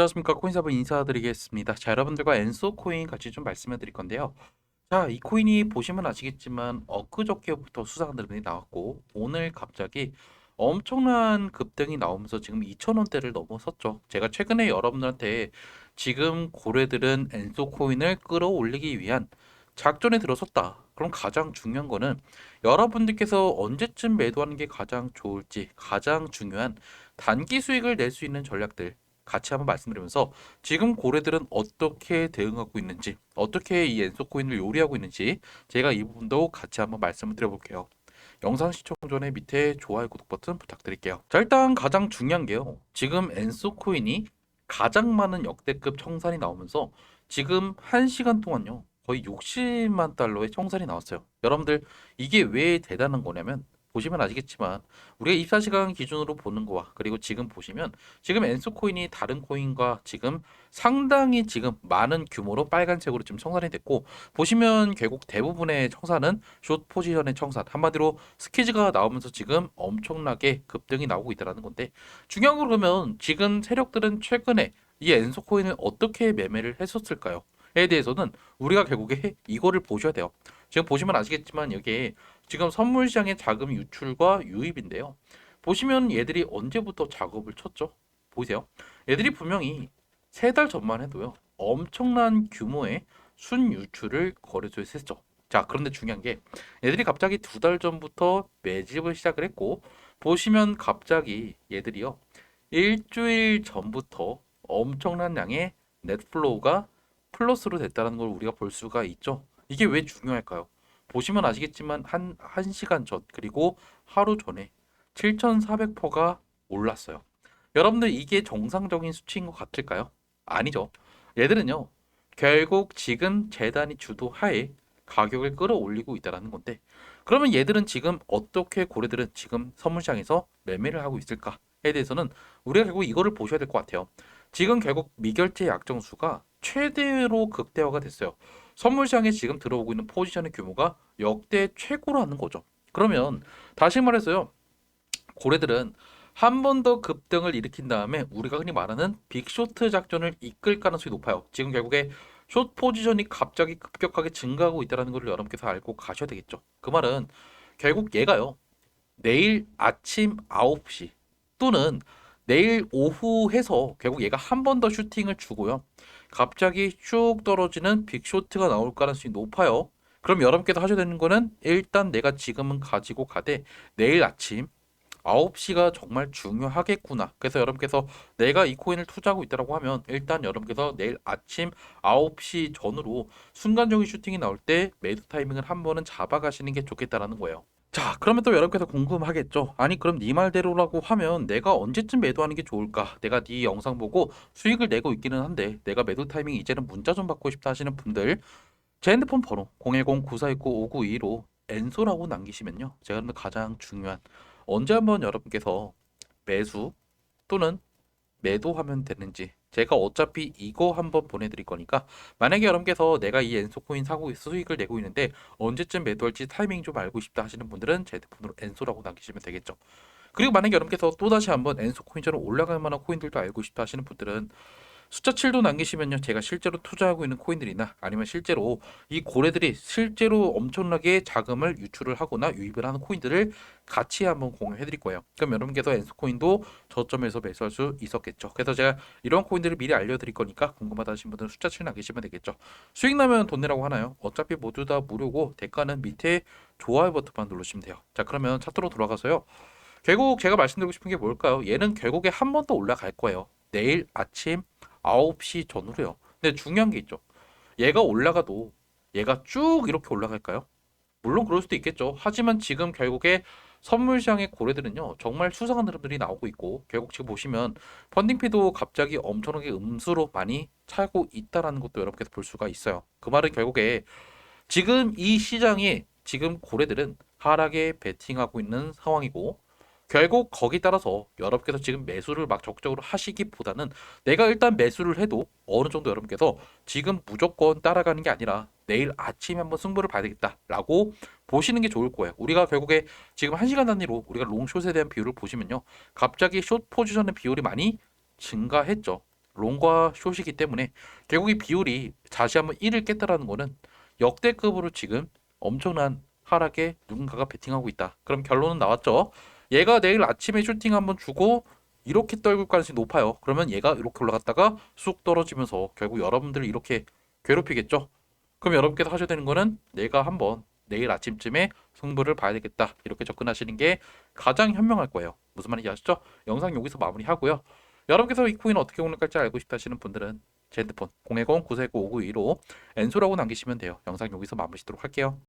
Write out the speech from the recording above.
안녕하십니까 코인사부 인사드리겠습니다. 자 여러분들과 엔소 코인 같이 좀 말씀해 드릴 건데요. 자 이 코인이 보시면 아시겠지만 엊그저께부터 수상한 흐름이 나왔고 오늘 갑자기 엄청난 급등이 나오면서 지금 2,000원대를 넘어섰죠. 제가 최근에 여러분들한테 지금 고래들은 엔소 코인을 끌어올리기 위한 작전에 들어섰다. 그럼 가장 중요한 거는 여러분들께서 언제쯤 매도하는 게 가장 좋을지 가장 중요한 단기 수익을 낼 수 있는 전략들 같이 한번 말씀드리면서 지금 고래들은 어떻게 대응하고 있는지 어떻게 이 엔소 코인을 요리하고 있는지 제가 이 부분도 같이 한번 말씀을 드려볼게요. 영상 시청 전에 밑에 좋아요 구독 버튼 부탁드릴게요. 자 일단 가장 중요한 게요. 지금 엔소 코인이 가장 많은 역대급 청산이 나오면서 지금 1시간 동안요. 거의 60만 달러의 청산이 나왔어요. 여러분들 이게 왜 대단한 거냐면 보시면 아시겠지만 우리가 24시간 기준으로 보는 거와 그리고 지금 보시면 지금 엔소 코인이 다른 코인과 지금 상당히 지금 많은 규모로 빨간색으로 지금 청산이 됐고 보시면 결국 대부분의 청산은 숏 포지션의 청산 한마디로 스키즈가 나오면서 지금 엄청나게 급등이 나오고 있다는 건데 중요한 거 그러면 지금 세력들은 최근에 이 엔소 코인을 어떻게 매매를 했었을까요? 에 대해서는 우리가 결국에 이거를 보셔야 돼요. 지금 보시면 아시겠지만 여기에 지금 선물 시장의 자금 유출과 유입인데요. 보시면 얘들이 언제부터 작업을 쳤죠? 보세요. 얘들이 분명히 세 달 전만 해도요. 엄청난 규모의 순 유출을 거래소에 했죠. 자, 그런데 중요한 게 얘들이 갑자기 두 달 전부터 매집을 시작을 했고 보시면 갑자기 얘들이요. 일주일 전부터 엄청난 양의 넷플로우가 플러스로 됐다는 걸 우리가 볼 수가 있죠. 이게 왜 중요할까요? 보시면 아시겠지만 한 1시간 전 그리고 하루 전에 7,400%가 올랐어요. 여러분들 이게 정상적인 수치인 것 같을까요? 아니죠. 얘들은요. 결국 지금 재단이 주도하에 가격을 끌어올리고 있다는 건데 그러면 얘들은 지금 어떻게 고래들은 지금 선물시장에서 매매를 하고 있을까에 대해서는 우리가 결국 이거를 보셔야 될 것 같아요. 지금 결국 미결제 약정수가 최대로 극대화가 됐어요. 선물 시장에 지금 들어오고 있는 포지션의 규모가 역대 최고라는 거죠. 그러면 다시 말해서요. 고래들은 한 번 더 급등을 일으킨 다음에 우리가 흔히 말하는 빅쇼트 작전을 이끌 가능성이 높아요. 지금 결국에 숏 포지션이 갑자기 급격하게 증가하고 있다는 것을 여러분께서 알고 가셔야 되겠죠. 그 말은 결국 얘가요. 내일 아침 9시 또는 내일 오후 해서 결국 얘가 한 번 더 슈팅을 주고요. 갑자기 쭉 떨어지는 빅쇼트가 나올 가능성이 높아요. 그럼 여러분께서 하셔야 되는 거는 일단 내가 지금은 가지고 가되 내일 아침 9시가 정말 중요하겠구나. 그래서 여러분께서 내가 이 코인을 투자하고 있다고 하면 일단 여러분께서 내일 아침 9시 전으로 순간적인 슈팅이 나올 때 매도 타이밍을 한 번은 잡아가시는 게 좋겠다라는 거예요. 자, 그러면 또 여러분께서 궁금하겠죠. 아니, 그럼 네 말대로라고 하면 내가 언제쯤 매도하는 게 좋을까? 내가 네 영상 보고 수익을 내고 있기는 한데 내가 매도 타이밍 이제는 문자 좀 받고 싶다 하시는 분들 제 핸드폰 번호 010-9429-5922로 엔소라고 남기시면요. 제가 가장 중요한 언제 한번 여러분께서 매수 또는 매도하면 되는지 제가 어차피 이거 한번 보내드릴 거니까 만약에 여러분께서 내가 이 엔소 코인 사고 수익을 내고 있는데 언제쯤 매도할지 타이밍 좀 알고 싶다 하시는 분들은 제 핸드폰으로 엔소라고 남기시면 되겠죠. 그리고 만약에 여러분께서 또다시 한번 엔소 코인처럼 올라갈 만한 코인들도 알고 싶다 하시는 분들은 숫자 7도 남기시면요. 제가 실제로 투자하고 있는 코인들이나 아니면 실제로 이 고래들이 실제로 엄청나게 자금을 유출을 하거나 유입을 하는 코인들을 같이 한번 공유해 드릴 거예요. 그럼 여러분께서 엔스코인도 저점에서 매수할 수 있었겠죠. 그래서 제가 이런 코인들을 미리 알려드릴 거니까 궁금하다 하신 분들은 숫자 7 남기시면 되겠죠. 수익 나면 돈 내라고 하나요? 어차피 모두 다 무료고 대가는 밑에 좋아요 버튼만 누르시면 돼요. 자 그러면 차트로 돌아가서요. 결국 제가 말씀드리고 싶은 게 뭘까요? 얘는 결국에 한 번 더 올라갈 거예요. 내일 아침 9시 전후로요. 근데 중요한 게 있죠. 얘가 올라가도 얘가 쭉 이렇게 올라갈까요? 물론 그럴 수도 있겠죠. 하지만 지금 결국에 선물 시장의 고래들은요 정말 수상한 흐름들이 나오고 있고 결국 지금 보시면 펀딩피도 갑자기 엄청나게 음수로 많이 차고 있다라는 것도 여러분께서 볼 수가 있어요. 그 말은 결국에 지금 이 시장에 지금 고래들은 하락에 베팅하고 있는 상황이고 결국 거기 따라서 여러분께서 지금 매수를 막 적극적으로 하시기보다는 내가 일단 매수를 해도 어느 정도 여러분께서 지금 무조건 따라가는 게 아니라 내일 아침에 한번 승부를 봐야 되겠다라고 보시는 게 좋을 거예요. 우리가 결국에 지금 한시간 단위로 우리가 롱숏에 대한 비율을 보시면요. 갑자기 숏 포지션의 비율이 많이 증가했죠. 롱과 숏이기 때문에 결국 이 비율이 다시 한번 1을 깼다라는 거는 역대급으로 지금 엄청난 하락에 누군가가 베팅하고 있다. 그럼 결론은 나왔죠. 얘가 내일 아침에 슈팅 한번 주고 이렇게 떨굴 가능성이 높아요. 그러면 얘가 이렇게 올라갔다가 쑥 떨어지면서 결국 여러분들을 이렇게 괴롭히겠죠. 그럼 여러분께서 하셔야 되는 거는 내가 한번 내일 아침쯤에 승부를 봐야 되겠다. 이렇게 접근하시는 게 가장 현명할 거예요. 무슨 말인지 아시죠? 영상 여기서 마무리하고요. 여러분께서 이 코인 어떻게 공략할지 알고 싶다 하시는 분들은 제 핸드폰 010-949-5922로 엔소라고 남기시면 돼요. 영상 여기서 마무리 짓도록 할게요.